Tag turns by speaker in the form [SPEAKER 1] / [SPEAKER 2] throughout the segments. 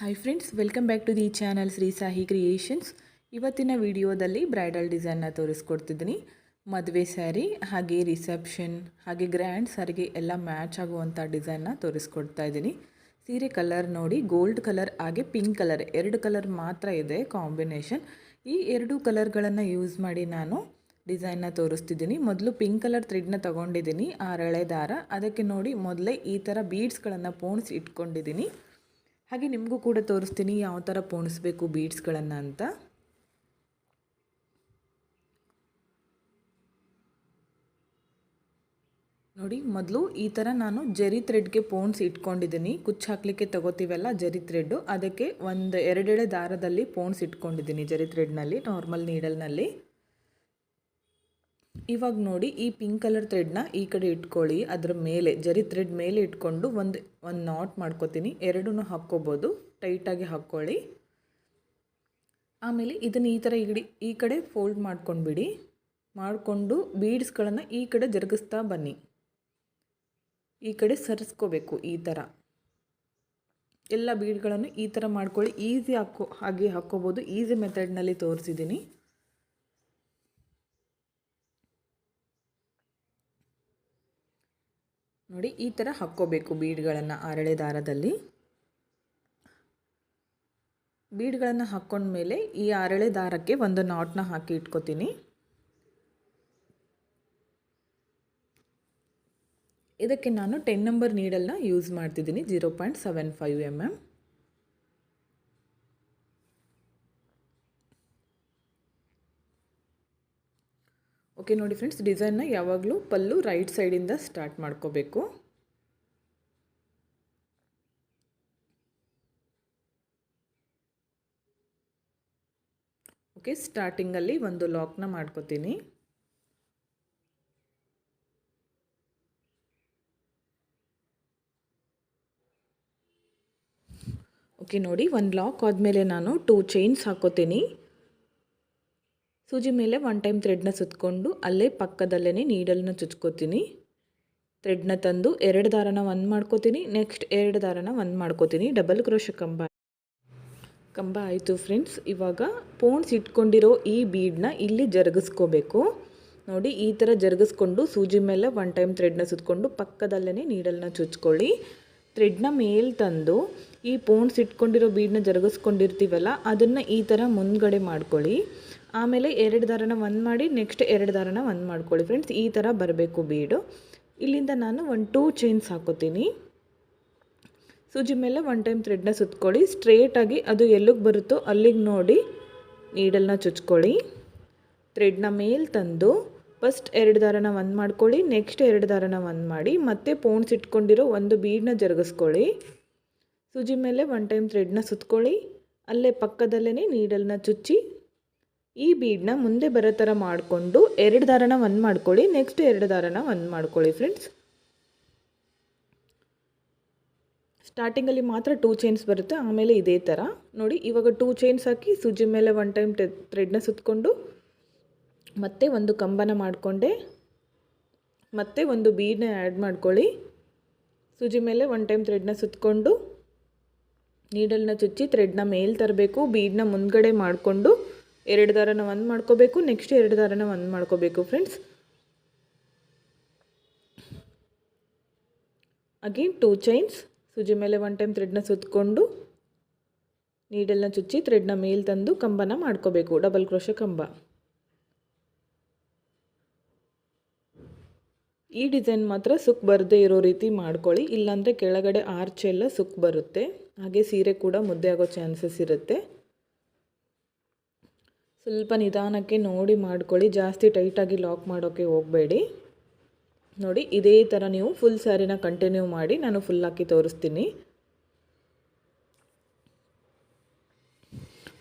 [SPEAKER 1] Hi friends welcome back to the channel Shri Sahi creations ಇವತ್ತಿನ ವಿಡಿಯೋದಲ್ಲಿ bridal ಡಿಸೈನ್ನ ತೋರಿಸ್ಕೊಡ್ತಿದ್ದೀನಿ. ಮದುವೆ ಸ್ಯಾರಿ ಹಾಗೆ ರಿಸೆಪ್ಷನ್ ಹಾಗೆ ಗ್ರ್ಯಾಂಡ್ ಸ್ಯಾರಿಗೆ ಎಲ್ಲ ಮ್ಯಾಚ್ ಆಗುವಂಥ ಡಿಸೈನ್ನ ತೋರಿಸ್ಕೊಡ್ತಾ ಇದ್ದೀನಿ. ಸೀರೆ ಕಲರ್ ನೋಡಿ ಗೋಲ್ಡ್ ಕಲರ್ ಹಾಗೆ ಪಿಂಕ್ ಕಲರ್ ಎರಡು ಕಲರ್ ಮಾತ್ರ ಇದೆ ಕಾಂಬಿನೇಷನ್ ಈ ಎರಡು ಕಲರ್ಗಳನ್ನು ಯೂಸ್ ಮಾಡಿ ನಾನು ಡಿಸೈನ್ನ ತೋರಿಸ್ತಿದ್ದೀನಿ. ಮೊದಲು ಪಿಂಕ್ ಕಲರ್ ಥ್ರೆಡ್ನ ತೊಗೊಂಡಿದ್ದೀನಿ ರಳೆ ದಾರ. ಅದಕ್ಕೆ ನೋಡಿ ಮೊದಲೇ ಈ ಥರ ಬೀಡ್ಸ್ಗಳನ್ನು ಪೋಣಿಸಿ ಇಟ್ಕೊಂಡಿದ್ದೀನಿ. ಹಾಗೆ ನಿಮಗೂ ಕೂಡ ತೋರಿಸ್ತೀನಿ ಯಾವ ಥರ ಪೋಣಿಸ್ಬೇಕು ಬೀಡ್ಸ್ಗಳನ್ನು ಅಂತ. ನೋಡಿ, ಮೊದಲು ಈ ಥರ ನಾನು ಜರಿ ಥ್ರೆಡ್ಗೆ ಪೋಣ್ಸ್ ಇಟ್ಕೊಂಡಿದ್ದೀನಿ. ಕುಚ್ಚು ಹಾಕಲಿಕ್ಕೆ ತಗೋತೀವಲ್ಲ ಜರಿ ಥ್ರೆಡ್ಡು. ಅದಕ್ಕೆ ಒಂದು ಎರಡೆಡೆ ದಾರದಲ್ಲಿ ಪೋಣ್ಸ್ ಇಟ್ಕೊಂಡಿದ್ದೀನಿ ಜರಿ ಥ್ರೆಡ್ನಲ್ಲಿ, ನಾರ್ಮಲ್ ನೀಡಲ್ನಲ್ಲಿ. ಇವಾಗ ನೋಡಿ ಈ ಪಿಂಕ್ ಕಲರ್ ಥ್ರೆಡ್ನ ಈ ಕಡೆ ಇಟ್ಕೊಳ್ಳಿ. ಅದರ ಮೇಲೆ, ಜರಿ ಥ್ರೆಡ್ ಮೇಲೆ ಇಟ್ಕೊಂಡು ಒಂದು ಒಂದು ನಾಟ್ ಮಾಡ್ಕೋತೀನಿ. ಎರಡೂ ಹಾಕ್ಕೋಬೋದು. ಟೈಟಾಗಿ ಹಾಕ್ಕೊಳ್ಳಿ. ಆಮೇಲೆ ಇದನ್ನು ಈ ಥರ ಈ ಈ ಕಡೆ ಫೋಲ್ಡ್ ಮಾಡ್ಕೊಂಡ್ಬಿಡಿ. ಮಾಡಿಕೊಂಡು ಬೀಡ್ಸ್ಗಳನ್ನು ಈ ಕಡೆ ಜರುಗಿಸ್ತಾ ಬನ್ನಿ. ಈ ಕಡೆ ಸರಿಸ್ಕೋಬೇಕು ಈ ಥರ ಎಲ್ಲ ಬೀಡ್ಗಳನ್ನು ಈ ಥರ ಮಾಡ್ಕೊಳ್ಳಿ. ಈಸಿ ಹಾಕೋ, ಹಾಗೆ ಹಾಕ್ಕೋಬೋದು. ಈಸಿ ಮೆಥಡ್ನಲ್ಲಿ ತೋರಿಸಿದ್ದೀನಿ ನೋಡಿ, ಈ ಥರ ಹಾಕ್ಕೋಬೇಕು ಬೀಡ್ಗಳನ್ನು ಅರಳೆ ದಾರದಲ್ಲಿ. ಬೀಡ್ಗಳನ್ನು ಹಾಕ್ಕೊಂಡ್ಮೇಲೆ ಈ ಅರಳೆ ದಾರಕ್ಕೆ ಒಂದು ನಾಟ್ನ ಹಾಕಿ ಇಟ್ಕೋತೀನಿ. ಇದಕ್ಕೆ ನಾನು ಟೆನ್ ನಂಬರ್ ನೀಡಲ್ನ ಯೂಸ್ ಮಾಡ್ತಿದ್ದೀನಿ zero point seven five M M okay ನೋಡಿ ಫ್ರೆಂಡ್ಸ್ ಡಿಸೈನ್ನ ಯಾವಾಗಲೂ ಪಲ್ಲು ರೈಟ್ ಸೈಡಿಂದ ಸ್ಟಾರ್ಟ್ ಮಾಡ್ಕೋಬೇಕು. ಓಕೆ ಸ್ಟಾರ್ಟಿಂಗಲ್ಲಿ ಒಂದು ಲಾಕ್ನ ಮಾಡ್ಕೋತೀನಿ. ಓಕೆ ನೋಡಿ ಒಂದು ಲಾಕ್ ಆದಮೇಲೆ ನಾನು ಟೂ ಚೈನ್ಸ್ ಹಾಕೋತೀನಿ. ಸೂಜಿ ಮೇಲೆ ಒನ್ ಟೈಮ್ ಥ್ರೆಡ್ನ ಸುತ್ತಕೊಂಡು ಅಲ್ಲೇ ಪಕ್ಕದಲ್ಲೇ ನೀಡಲ್ನ ಚುಚ್ಕೋತೀನಿ. ಥ್ರೆಡ್ನ ತಂದು ಎರಡು ದಾರನ ಒಂದು ಮಾಡ್ಕೋತೀನಿ. ನೆಕ್ಸ್ಟ್ ಎರಡು ದಾರನ ಒಂದು ಮಾಡ್ಕೋತೀನಿ. ಡಬಲ್ ಕ್ರೋಶ ಕಂಬ. ಕಂಬ ಆಯಿತು ಫ್ರೆಂಡ್ಸ್ ಇವಾಗ ಪೋಣ್ಸ್ ಇಟ್ಕೊಂಡಿರೋ ಈ ಬೀಡನ್ನ ಇಲ್ಲಿ ಜರುಗಿಸ್ಕೋಬೇಕು. ನೋಡಿ, ಈ ಥರ ಜರುಗಿಸ್ಕೊಂಡು ಸೂಜಿ ಮೇಲೆ ಒನ್ ಟೈಮ್ ಥ್ರೆಡ್ನ ಸುತ್ತಕೊಂಡು ಪಕ್ಕದಲ್ಲೇ ನೀಡಲ್ನ ಚುಚ್ಕೊಳ್ಳಿ. ಥ್ರೆಡ್ನ ಮೇಲೆ ತಂದು ಈ ಪೋಣ್ಸ್ ಇಟ್ಕೊಂಡಿರೋ ಬೀಡನ್ನ ಜರುಗಿಸ್ಕೊಂಡಿರ್ತೀವಲ್ಲ, ಅದನ್ನು ಈ ಥರ ಮುಂದ್ಗಡೆ ಮಾಡ್ಕೊಳ್ಳಿ. ಆಮೇಲೆ ಎರಡು ದಾರನ ಒಂದು ಮಾಡಿ ನೆಕ್ಸ್ಟ್ ಎರಡು ದಾರನ ಒಂದು ಮಾಡ್ಕೊಳ್ಳಿ. ಫ್ರೆಂಡ್ಸ್ ಈ ಥರ ಬರಬೇಕು ಬೀಡು. ಇಲ್ಲಿಂದ ನಾನು ಒಂದು ಟೂ ಚೈನ್ಸ್ ಹಾಕೋತೀನಿ. ಸೂಜಿ ಮೇಲೆ ಒನ್ ಟೈಮ್ ಥ್ರೆಡ್ನ ಸುತ್ಕೊಳ್ಳಿ. ಸ್ಟ್ರೇಟಾಗಿ ಅದು ಎಲ್ಲಿಗೆ ಬರುತ್ತೋ ಅಲ್ಲಿಗೆ ನೋಡಿ ನೀಡಲ್ನ ಚುಚ್ಕೊಳ್ಳಿ. ಥ್ರೆಡ್ನ ಮೇಲೆ ತಂದು ಫಸ್ಟ್ ಎರಡು ದಾರನ ಒಂದು ಮಾಡ್ಕೊಳ್ಳಿ. ನೆಕ್ಸ್ಟ್ ಎರಡು ದಾರನ ಒಂದು ಮಾಡಿ ಮತ್ತೆ ಪೋಣ್ಸ್ ಇಟ್ಕೊಂಡಿರೋ ಒಂದು ಬೀಡನ್ನ ಜರುಗಿಸ್ಕೊಳ್ಳಿ. ಸೂಜಿ ಮೇಲೆ ಒನ್ ಟೈಮ್ ಥ್ರೆಡ್ನ ಸುತ್ಕೊಳ್ಳಿ. ಅಲ್ಲೇ ಪಕ್ಕದಲ್ಲೇ ನೀಡಲ್ನ ಚುಚ್ಚಿ ಈ ಬೀಡನ್ನ ಮುಂದೆ ಬರೋ ಥರ ಮಾಡಿಕೊಂಡು ಎರಡು ದಾರನ ಒಂದು ಮಾಡ್ಕೊಳ್ಳಿ. ನೆಕ್ಸ್ಟ್ ಎರಡು ದಾರನ ಒಂದು ಮಾಡ್ಕೊಳ್ಳಿ ಫ್ರೆಂಡ್ಸ್ ಸ್ಟಾರ್ಟಿಂಗಲ್ಲಿ ಮಾತ್ರ ಟೂ ಚೈನ್ಸ್ ಬರುತ್ತೆ. ಆಮೇಲೆ ಇದೇ ಥರ ನೋಡಿ, ಇವಾಗ ಟೂ ಚೈನ್ಸ್ ಹಾಕಿ ಸುಜಿ ಮೇಲೆ ಒನ್ ಟೈಮ್ ಥ್ರೆಡ್ನ ಸುತ್ತಕೊಂಡು ಮತ್ತೆ ಒಂದು ಕಂಬನ ಮಾಡಿಕೊಂಡೆ. ಮತ್ತೆ ಒಂದು ಬೀಡನ್ನ ಆ್ಯಡ್ ಮಾಡ್ಕೊಳ್ಳಿ. ಸುಜಿ ಮೇಲೆ ಒನ್ ಟೈಮ್ ಥ್ರೆಡ್ನ ಸುತ್ತಕೊಂಡು ನೀಡಲ್ನ ಚುಚ್ಚಿ ಥ್ರೆಡ್ನ ಮೇಲೆ ತರಬೇಕು. ಬೀಡನ್ನ ಮುಂದ್ಗಡೆ ಮಾಡಿಕೊಂಡು ಎರಡು ದಾರನ ಒಂದು ಮಾಡ್ಕೋಬೇಕು ನೆಕ್ಸ್ಟ್ ಎರಡು ದಾರನ ಒಂದು ಮಾಡ್ಕೋಬೇಕು ಫ್ರೆಂಡ್ಸ್ ಅಗೇನ್ ಟೂ ಚೈನ್ಸ್ ಸುಜಿ ಮೇಲೆ ಒನ್ ಟೈಮ್ ಥ್ರೆಡ್ನ ಸುತ್ತಕೊಂಡು ನೀಡಲ್ನ ಚುಚ್ಚಿ ಥ್ರೆಡ್ನ ಮೇಲೆ ತಂದು ಕಂಬನ ಮಾಡ್ಕೋಬೇಕು ಡಬಲ್ ಕ್ರೋಶ ಕಂಬ. ಈ ಡಿಸೈನ್ ಮಾತ್ರ ಸುಕ್ ಬರದೇ ಇರೋ ರೀತಿ ಮಾಡ್ಕೊಳ್ಳಿ, ಇಲ್ಲಾಂದರೆ ಕೆಳಗಡೆ ಆರ್ಚ್ ಎಲ್ಲ ಸುಕ್ ಬರುತ್ತೆ. ಹಾಗೆ ಸೀರೆ ಕೂಡ ಮುದ್ದೆ ಆಗೋ ಚಾನ್ಸಸ್ ಇರುತ್ತೆ. ಸ್ವಲ್ಪ ನಿಧಾನಕ್ಕೆ ನೋಡಿ ಮಾಡ್ಕೊಳ್ಳಿ. ಜಾಸ್ತಿ ಟೈಟಾಗಿ ಲಾಕ್ ಮಾಡೋಕ್ಕೆ ಹೋಗಬೇಡಿ. ನೋಡಿ, ಇದೇ ಥರ ನೀವು ಫುಲ್ ಸ್ಯಾರಿನ ಕಂಟಿನ್ಯೂ ಮಾಡಿ ನಾನು ಫುಲ್ ಹಾಕಿ ತೋರಿಸ್ತೀನಿ.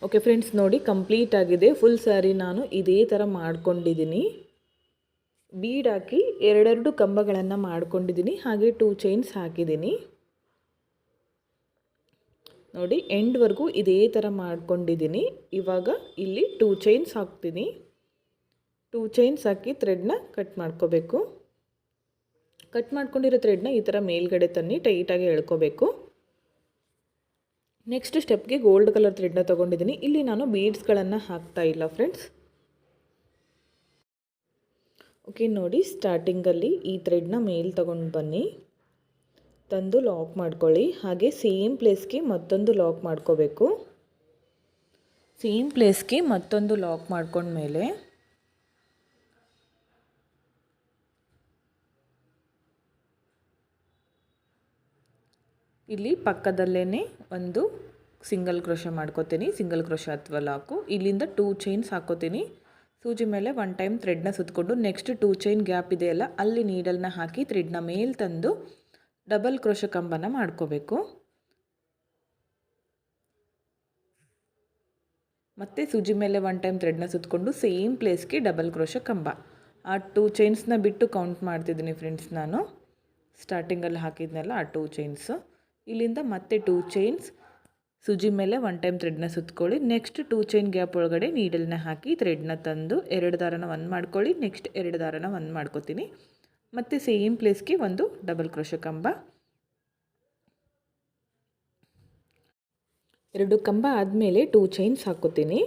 [SPEAKER 1] ಓಕೆ ಫ್ರೆಂಡ್ಸ್ ನೋಡಿ ಕಂಪ್ಲೀಟ್ ಆಗಿದೆ. ಫುಲ್ ಸ್ಯಾರಿ ನಾನು ಇದೇ ಥರ ಮಾಡ್ಕೊಂಡಿದ್ದೀನಿ. ಬೀಡ್ ಹಾಕಿ ಎರಡೆರಡು ಕಂಬಗಳನ್ನು ಮಾಡ್ಕೊಂಡಿದ್ದೀನಿ. ಹಾಗೆ ಟೂ ಚೈನ್ಸ್ ಹಾಕಿದ್ದೀನಿ. ನೋಡಿ ಎಂಡ್ವರೆಗೂ ಇದೇ ಥರ ಮಾಡ್ಕೊಂಡಿದ್ದೀನಿ ಇವಾಗ ಇಲ್ಲಿ ಟೂ ಚೈನ್ಸ್ ಹಾಕ್ತೀನಿ. ಟೂ ಚೈನ್ಸ್ ಹಾಕಿ ಥ್ರೆಡ್ನ ಕಟ್ ಮಾಡ್ಕೋಬೇಕು. ಕಟ್ ಮಾಡ್ಕೊಂಡಿರೋ ಥ್ರೆಡ್ನ ಈ ಥರ ಮೇಲ್ಗಡೆ ತನ್ನಿ ಟೈಟಾಗಿ ಎಳ್ಕೋಬೇಕು. ನೆಕ್ಸ್ಟ್ ಸ್ಟೆಪ್ಗೆ ಗೋಲ್ಡ್ ಕಲರ್ ಥ್ರೆಡ್ನ ತೊಗೊಂಡಿದ್ದೀನಿ ಇಲ್ಲಿ ನಾನು ಬೀಡ್ಸ್ಗಳನ್ನು ಹಾಕ್ತಾ ಇಲ್ಲ ಫ್ರೆಂಡ್ಸ್ ಓಕೆ ನೋಡಿ ಸ್ಟಾರ್ಟಿಂಗಲ್ಲಿ ಈ ಥ್ರೆಡ್ನ ಮೇಲ್ ತೊಗೊಂಡು ಬನ್ನಿ. ತಂದು ಲಾಕ್ ಮಾಡ್ಕೊಳ್ಳಿ. ಹಾಗೆ ಸೇಮ್ ಪ್ಲೇಸ್ಗೆ ಮತ್ತೊಂದು ಲಾಕ್ ಮಾಡ್ಕೋಬೇಕು. ಸೇಮ್ ಪ್ಲೇಸ್ಗೆ ಮತ್ತೊಂದು ಲಾಕ್ ಮಾಡ್ಕೊಂಡ್ಮೇಲೆ ಇಲ್ಲಿ ಪಕ್ಕದಲ್ಲೇ ಒಂದು ಸಿಂಗಲ್ ಕ್ರೋಶ ಮಾಡ್ಕೋತೀನಿ. ಸಿಂಗಲ್ ಕ್ರೋಶ ಅಥವಾ ಲಾಕು ಇಲ್ಲಿಂದ ಟೂ ಚೈನ್ಸ್ ಹಾಕೋತೀನಿ. ಸೂಜಿ ಮೇಲೆ ಒನ್ ಟೈಮ್ ಥ್ರೆಡ್ನ ಸುತ್ತಕೊಂಡು ನೆಕ್ಸ್ಟ್ ಟೂ ಚೈನ್ ಗ್ಯಾಪ್ ಇದೆಯಲ್ಲ, ಅಲ್ಲಿ ನೀಡಲ್ನ ಹಾಕಿ ಥ್ರೆಡ್ನ ಮೇಲೆ ತಂದು ಡಬಲ್ ಕ್ರೋಶ ಕಂಬನ ಮಾಡ್ಕೋಬೇಕು. ಮತ್ತೆ ಸೂಜಿ ಮೇಲೆ ಒನ್ ಟೈಮ್ ಥ್ರೆಡ್ನ ಸುತ್ತಕೊಂಡು ಸೇಮ್ ಪ್ಲೇಸ್ಗೆ ಡಬಲ್ ಕ್ರೋಶ ಕಂಬ ಆ ಟೂ ಚೈನ್ಸ್ನ ಬಿಟ್ಟು ಕೌಂಟ್ ಮಾಡ್ತಿದ್ದೀನಿ ಫ್ರೆಂಡ್ಸ್ ನಾನು. ಸ್ಟಾರ್ಟಿಂಗಲ್ಲಿ ಹಾಕಿದ್ನಲ್ಲ ಆ ಟೂ ಚೈನ್ಸು ಇಲ್ಲಿಂದ ಮತ್ತೆ ಟೂ ಚೈನ್ಸ್ ಸೂಜಿ ಮೇಲೆ ಒನ್ ಟೈಮ್ ಥ್ರೆಡ್ನ ಸುತ್ಕೊಳ್ಳಿ. ನೆಕ್ಸ್ಟ್ ಟೂ ಚೈನ್ ಗ್ಯಾಪ್ ಒಳಗಡೆ ನೀಡಲ್ನ ಹಾಕಿ ಥ್ರೆಡ್ನ ತಂದು ಎರಡು ದಾರನ ಒಂದು ಮಾಡ್ಕೊಳ್ಳಿ. ನೆಕ್ಸ್ಟ್ ಎರಡು ದಾರನ ಒಂದು ಮಾಡ್ಕೊತೀನಿ. ಮತ್ತು ಸೇಮ್ ಪ್ಲೇಸ್ಗೆ ಒಂದು ಡಬಲ್ ಕ್ರೋಶ ಕಂಬ. ಎರಡು ಕಂಬ ಆದಮೇಲೆ ಟೂ ಚೈನ್ಸ್ ಹಾಕೋತೀನಿ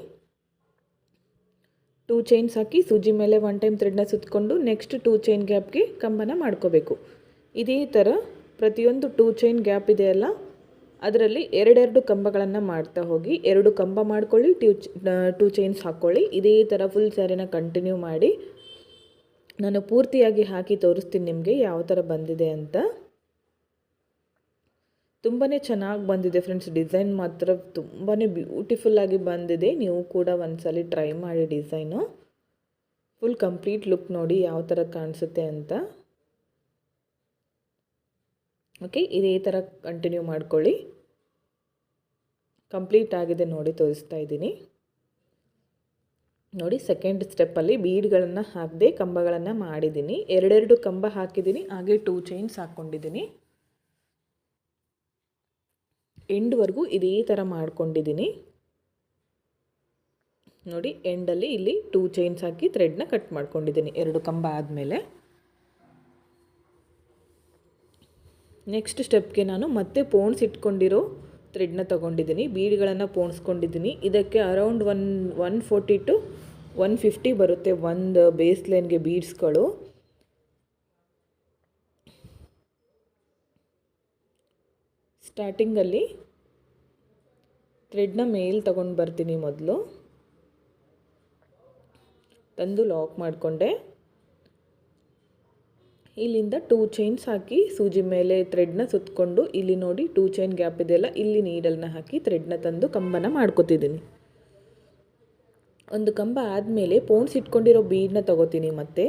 [SPEAKER 1] ಟೂ ಚೈನ್ಸ್ ಹಾಕಿ ಸೂಜಿ ಮೇಲೆ ಒನ್ ಟೈಮ್ ಥ್ರೆಡ್ನ ಸುತ್ತಕೊಂಡು ನೆಕ್ಸ್ಟ್ ಟೂ ಚೈನ್ ಗ್ಯಾಪ್ಗೆ ಕಂಬನ ಮಾಡ್ಕೋಬೇಕು. ಇದೇ ಥರ ಪ್ರತಿಯೊಂದು ಟೂ ಚೈನ್ ಗ್ಯಾಪ್ ಇದೆಯಲ್ಲ ಅದರಲ್ಲಿ ಎರಡೆರಡು ಕಂಬಗಳನ್ನು ಮಾಡ್ತಾ ಹೋಗಿ ಎರಡು ಕಂಬ ಮಾಡ್ಕೊಳ್ಳಿ ಟ್ಯೂ ಟೂ ಚೈನ್ಸ್ ಹಾಕ್ಕೊಳ್ಳಿ ಇದೇ ಥರ ಫುಲ್ ಸ್ಯಾರಿನ ಕಂಟಿನ್ಯೂ ಮಾಡಿ ನಾನು ಪೂರ್ತಿಯಾಗಿ ಹಾಕಿ ತೋರಿಸ್ತೀನಿ ನಿಮಗೆ ಯಾವ ಥರ ಬಂದಿದೆ ಅಂತ. ತುಂಬಾ ಚೆನ್ನಾಗಿ ಬಂದಿದೆ ಫ್ರೆಂಡ್ಸ್, ಡಿಸೈನ್ ಮಾತ್ರ ತುಂಬಾ ಬ್ಯೂಟಿಫುಲ್ಲಾಗಿ ಬಂದಿದೆ. ನೀವು ಕೂಡ ಒಂದ್ಸಲಿ ಟ್ರೈ ಮಾಡಿ ಡಿಸೈನು. ಫುಲ್ ಕಂಪ್ಲೀಟ್ ಲುಕ್ ನೋಡಿ ಯಾವ ಥರ ಕಾಣಿಸುತ್ತೆ ಅಂತ. ಓಕೆ, ಇದೇ ಥರ ಕಂಟಿನ್ಯೂ ಮಾಡ್ಕೊಳ್ಳಿ. ಕಂಪ್ಲೀಟ್ ಆಗಿದೆ ನೋಡಿ ತೋರಿಸ್ತಾ ಇದ್ದೀನಿ. ನೋಡಿ ಸೆಕೆಂಡ್ ಸ್ಟೆಪ್ಪಲ್ಲಿ ಬೀಡ್ಗಳನ್ನು ಹಾಕದೆ ಕಂಬಗಳನ್ನು ಮಾಡಿದ್ದೀನಿ. ಎರಡೆರಡು ಕಂಬ ಹಾಕಿದ್ದೀನಿ. ಹಾಗೆ ಟೂ ಚೈನ್ಸ್ ಹಾಕ್ಕೊಂಡಿದ್ದೀನಿ. ಎಂಡ್ವರೆಗೂ ಇದೇ ಥರ ಮಾಡ್ಕೊಂಡಿದ್ದೀನಿ. ನೋಡಿ ಎಂಡಲ್ಲಿ ಇಲ್ಲಿ ಟೂ ಚೈನ್ಸ್ ಹಾಕಿ ಥ್ರೆಡ್ನ ಕಟ್ ಮಾಡ್ಕೊಂಡಿದ್ದೀನಿ, ಎರಡು ಕಂಬ ಆದಮೇಲೆ. ನೆಕ್ಸ್ಟ್ ಸ್ಟೆಪ್ಗೆ ನಾನು ಮತ್ತೆ ಪೋಣ್ಸ್ ಇಟ್ಕೊಂಡಿರೋ ಥ್ರೆಡ್ನ ತೊಗೊಂಡಿದ್ದೀನಿ, ಬೀಡ್ಗಳನ್ನು ಪೋಣಿಸ್ಕೊಂಡಿದ್ದೀನಿ. ಇದಕ್ಕೆ around one one forty to one fifty ಬರುತ್ತೆ ಒಂದು ಬೇಸ್ ಲೈನ್ಗೆ ಬೀಡ್ಸ್ಗಳು. ಸ್ಟಾರ್ಟಿಂಗಲ್ಲಿ ಥ್ರೆಡ್ನ ಮೇಲ್ ತಗೊಂಡು ಬರ್ತೀನಿ ಮೊದಲು. ತಂದು ಲಾಕ್ ಮಾಡಿಕೊಂಡೆ. ಇಲ್ಲಿಂದ ಟೂ ಚೈನ್ಸ್ ಹಾಕಿ ಸೂಜಿ ಮೇಲೆ ಥ್ರೆಡ್ನ ಸುತ್ತಕೊಂಡು ಇಲ್ಲಿ ನೋಡಿ ಟೂ ಚೈನ್ ಗ್ಯಾಪ್ ಇದೆಯಲ್ಲ, ಇಲ್ಲಿ ನೀಡಲ್ನ ಹಾಕಿ ಥ್ರೆಡ್ನ ತಂದು ಕಂಬನ ಮಾಡ್ಕೋತಿದ್ದೀನಿ. ಒಂದು ಕಂಬ ಆದಮೇಲೆ ಪೋಣ್ಸ್ ಇಟ್ಕೊಂಡಿರೋ ಬೀಡನ್ನ ತಗೋತೀನಿ ಮತ್ತೆ.